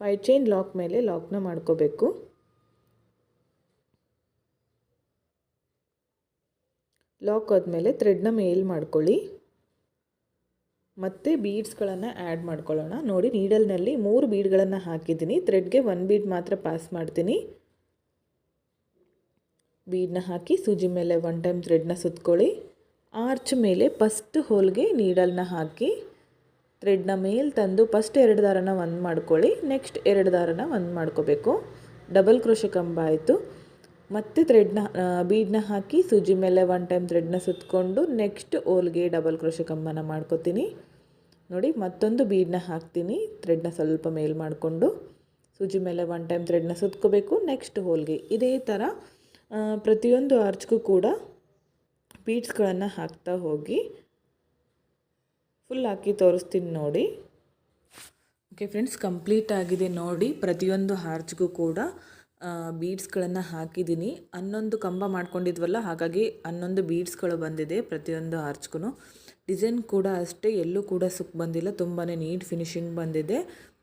[SPEAKER 1] ಫೈ ಚೈನ್ ಲಾಕ್ ಮೇಲೆ ಲಾಕ್ನ ಮಾಡ್ಕೋಬೇಕು. ಲಾಕ್ ಆದಮೇಲೆ ಥ್ರೆಡ್ನ ಮೇಲ್ ಮಾಡ್ಕೊಳ್ಳಿ. ಮತ್ತು ಬೀಡ್ಸ್ಗಳನ್ನು ಆ್ಯಡ್ ಮಾಡ್ಕೊಳ್ಳೋಣ. ನೋಡಿ ನೀಡಲ್ನಲ್ಲಿ ಮೂರು ಬೀಡ್ಗಳನ್ನು ಹಾಕಿದ್ದೀನಿ. ಥ್ರೆಡ್ಗೆ ಒನ್ ಬೀಡ್ ಮಾತ್ರ ಪಾಸ್ ಮಾಡ್ತೀನಿ. ಬೀಡನ್ನ ಹಾಕಿ ಸೂಜಿ ಮೇಲೆ ಒನ್ ಟೈಮ್ ಥ್ರೆಡ್ನ ಸುತ್ಕೊಳ್ಳಿ. ಆರ್ಚ್ ಮೇಲೆ ಫಸ್ಟ್ ಹೋಲ್ಗೆ ನೀಡಲ್ನ ಹಾಕಿ ಥ್ರೆಡ್ನ ಮೇಲೆ ತಂದು ಫಸ್ಟ್ ಎರಡು ದಾರನ ಒಂದು ಮಾಡ್ಕೊಳ್ಳಿ. ನೆಕ್ಸ್ಟ್ ಎರಡು ದಾರನ ಒಂದು ಮಾಡ್ಕೋಬೇಕು. ಡಬಲ್ ಕ್ರೋಶ ಕಂಬ ಆಯಿತು. ಮತ್ತು ಥ್ರೆಡ್ನ ಬೀಡ್ನ ಹಾಕಿ ಸೂಜಿ ಮೇಲೆ ಒನ್ ಟೈಮ್ ಥ್ರೆಡ್ನ ಸುತ್ತಕೊಂಡು ನೆಕ್ಸ್ಟ್ ಓಲ್ಗೆ ಡಬಲ್ ಕ್ರೋಶ ಕಂಬನ ಮಾಡ್ಕೋತೀನಿ. ನೋಡಿ, ಮತ್ತೊಂದು ಬೀಡ್ನ ಹಾಕ್ತೀನಿ. ಥ್ರೆಡ್ನ ಸ್ವಲ್ಪ ಮೇಲ್ ಮಾಡಿಕೊಂಡು ಸೂಜಿ ಮೇಲೆ ಒನ್ ಟೈಮ್ ಥ್ರೆಡ್ನ ಸುತ್ಕೋಬೇಕು. ನೆಕ್ಸ್ಟ್ ಹೋಲ್ಗೆ ಇದೇ ಥರ ಪ್ರತಿಯೊಂದು ಆರ್ಚ್ಗೂ ಕೂಡ ಬೀಡ್ಸ್ಗಳನ್ನು ಹಾಕ್ತಾ ಹೋಗಿ ಫುಲ್ ಹಾಕಿ ತೋರಿಸ್ತೀನಿ ನೋಡಿ. ಓಕೆ ಫ್ರೆಂಡ್ಸ್ ಕಂಪ್ಲೀಟ್ ಆಗಿದೆ ನೋಡಿ ಪ್ರತಿಯೊಂದು ಆರ್ಚ್ಗೂ ಕೂಡ. ಬೀಡ್ಸ್ಗಳನ್ನು ಹಾಕಿದ್ದೀನಿ. ಹನ್ನೊಂದು ಕಂಬ ಮಾಡ್ಕೊಂಡಿದ್ವಲ್ಲ, ಹಾಗಾಗಿ ಹನ್ನೊಂದು ಬೀಡ್ಸ್ಗಳು ಬಂದಿದೆ ಪ್ರತಿಯೊಂದು ಆರ್ಚ್ಗೂ ಡಿಸೈನ್ ಕೂಡ ಅಷ್ಟೇ, ಎಲ್ಲೂ ಕೂಡ ಸುಕ್ ಬಂದಿಲ್ಲ ತುಂಬಾ ನೀಟ್ ಫಿನಿಶಿಂಗ್ ಬಂದಿದೆ.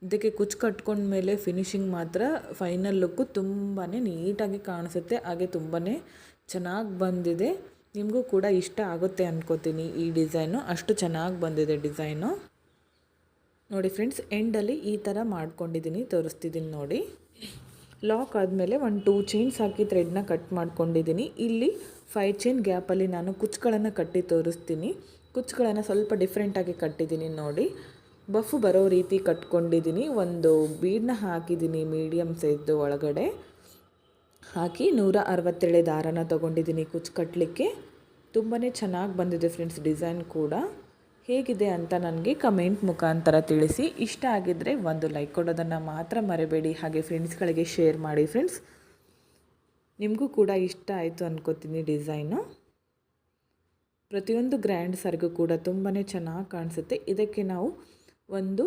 [SPEAKER 1] ಇದಕ್ಕೆ ಕುಚ್ಚು ಕಟ್ಕೊಂಡ್ಮೇಲೆ ಫಿನಿಶಿಂಗ್ ಮಾತ್ರ ಫೈನಲ್ ಲುಕ್ಕು ತುಂಬಾ ನೀಟಾಗಿ ಕಾಣಿಸುತ್ತೆ, ಹಾಗೆ ತುಂಬಾ ಚೆನ್ನಾಗಿ ಬಂದಿದೆ. ನಿಮಗೂ ಕೂಡ ಇಷ್ಟ ಆಗುತ್ತೆ ಅನ್ಕೋತೀನಿ ಈ ಡಿಸೈನು ಅಷ್ಟು ಚೆನ್ನಾಗಿ ಬಂದಿದೆ ಡಿಸೈನು ನೋಡಿ ಫ್ರೆಂಡ್ಸ್ ಎಂಡಲ್ಲಿ ಈ ಥರ ಮಾಡ್ಕೊಂಡಿದ್ದೀನಿ ತೋರಿಸ್ತಿದ್ದೀನಿ ನೋಡಿ. ಲಾಕ್ ಆದಮೇಲೆ ಒಂದು ಟೂ ಚೈನ್ಸ್ ಹಾಕಿ ಥ್ರೆಡ್ನ ಕಟ್ ಮಾಡ್ಕೊಂಡಿದ್ದೀನಿ ಇಲ್ಲಿ ಫೈ ಚೈನ್ ಗ್ಯಾಪಲ್ಲಿ ನಾನು ಕುಚ್ಚುಗಳನ್ನು ಕಟ್ಟಿ ತೋರಿಸ್ತೀನಿ. ಕುಚ್ಚುಗಳನ್ನು ಸ್ವಲ್ಪ ಡಿಫ್ರೆಂಟಾಗಿ ಕಟ್ಟಿದ್ದೀನಿ ನೋಡಿ. ಬಫು ಬರೋ ರೀತಿ ಕಟ್ಕೊಂಡಿದ್ದೀನಿ ಒಂದು ಬೀಡನ್ನ ಹಾಕಿದ್ದೀನಿ ಮೀಡಿಯಮ್ ಸೈಜ್ದು ಒಳಗಡೆ. ಹಾಕಿ ನೂರ ಅರವತ್ತೇಳೆ ದಾರನ ತೊಗೊಂಡಿದ್ದೀನಿ ಕುಚ್ಚು ಕಟ್ಟಲಿಕ್ಕೆ ತುಂಬಾ ಚೆನ್ನಾಗಿ ಬಂದಿದೆ ಫ್ರೆಂಡ್ಸ್ ಡಿಸೈನ್ ಕೂಡ. ಹೇಗಿದೆ ಅಂತ ನನಗೆ ಕಮೆಂಟ್ ಮುಖಾಂತರ ತಿಳಿಸಿ. ಇಷ್ಟ ಆಗಿದ್ದರೆ ಒಂದು ಲೈಕ್ ಕೊಡೋದನ್ನು ಮಾತ್ರ ಮರಿಬೇಡಿ. ಹಾಗೆ ಫ್ರೆಂಡ್ಸ್ಗಳಿಗೆ ಶೇರ್ ಮಾಡಿ ಫ್ರೆಂಡ್ಸ್ ನಿಮಗೂ ಕೂಡ ಇಷ್ಟ ಆಯಿತು ಅಂದ್ಕೋತೀನಿ ಡಿಸೈನು ಪ್ರತಿಯೊಂದು ಗ್ರ್ಯಾಂಡ್ ಸರ್ಗೂ ಕೂಡ ತುಂಬಾ ಚೆನ್ನಾಗಿ ಕಾಣಿಸುತ್ತೆ. ಇದಕ್ಕೆ ನಾವು ಒಂದು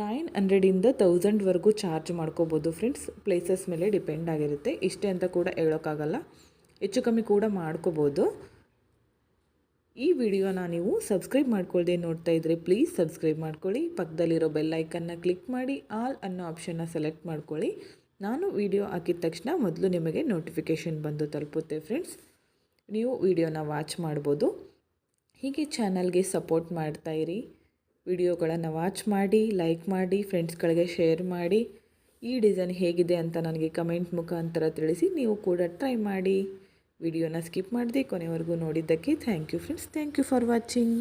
[SPEAKER 1] ನೈನ್ ಹಂಡ್ರೆಡಿಂದ ತೌಸಂಡ್ವರೆಗೂ ಚಾರ್ಜ್ ಮಾಡ್ಕೋಬೋದು ಫ್ರೆಂಡ್ಸ್ ಪ್ಲೇಸಸ್ ಮೇಲೆ ಡಿಪೆಂಡ್ ಆಗಿರುತ್ತೆ. ಇಷ್ಟೇ ಅಂತ ಕೂಡ ಹೇಳೋಕ್ಕಾಗಲ್ಲ. ಹೆಚ್ಚು ಕಮ್ಮಿ ಕೂಡ ಮಾಡ್ಕೋಬೋದು. ಈ ವಿಡಿಯೋನ ನೀವು ಸಬ್ಸ್ಕ್ರೈಬ್ ಮಾಡ್ಕೊಳ್ಳದೆ ನೋಡ್ತಾ ಇದ್ರೆ ಪ್ಲೀಸ್ ಸಬ್ಸ್ಕ್ರೈಬ್ ಮಾಡ್ಕೊಳ್ಳಿ. ಪಕ್ಕದಲ್ಲಿರೋ ಬೆಲ್ ಐಕನ್ನ ಕ್ಲಿಕ್ ಮಾಡಿ ಆಲ್ ಅನ್ನೋ ಆಪ್ಷನ್ನ ಸೆಲೆಕ್ಟ್ ಮಾಡ್ಕೊಳ್ಳಿ. ನಾನು ವಿಡಿಯೋ ಹಾಕಿದ ತಕ್ಷಣ ಮೊದಲು ನಿಮಗೆ ನೋಟಿಫಿಕೇಷನ್ ಬಂದು ತಲುಪುತ್ತೆ ಫ್ರೆಂಡ್ಸ್ ನೀವು ವಿಡಿಯೋನ ವಾಚ್ ಮಾಡ್ಬೋದು. ಹೀಗೆ ಚಾನಲ್ಗೆ ಸಪೋರ್ಟ್ ಮಾಡ್ತಾಯಿರಿ ವಿಡಿಯೋಗಳನ್ನು ವಾಚ್ ಮಾಡಿ ಲೈಕ್ ಮಾಡಿ ಫ್ರೆಂಡ್ಸ್ಗಳಿಗೆ ಶೇರ್ ಮಾಡಿ. ಈ ಡಿಸೈನ್ ಹೇಗಿದೆ ಅಂತ ನನಗೆ ಕಮೆಂಟ್ ಮುಖಾಂತರ ತಿಳಿಸಿ, ನೀವು ಕೂಡ ಟ್ರೈ ಮಾಡಿ. ವಿಡಿಯೋನ ಸ್ಕಿಪ್ ಮಾಡಿದೆ ಕೊನೆವರೆಗೂ ನೋಡಿದ್ದಕ್ಕೆ thank you friends thank you for watching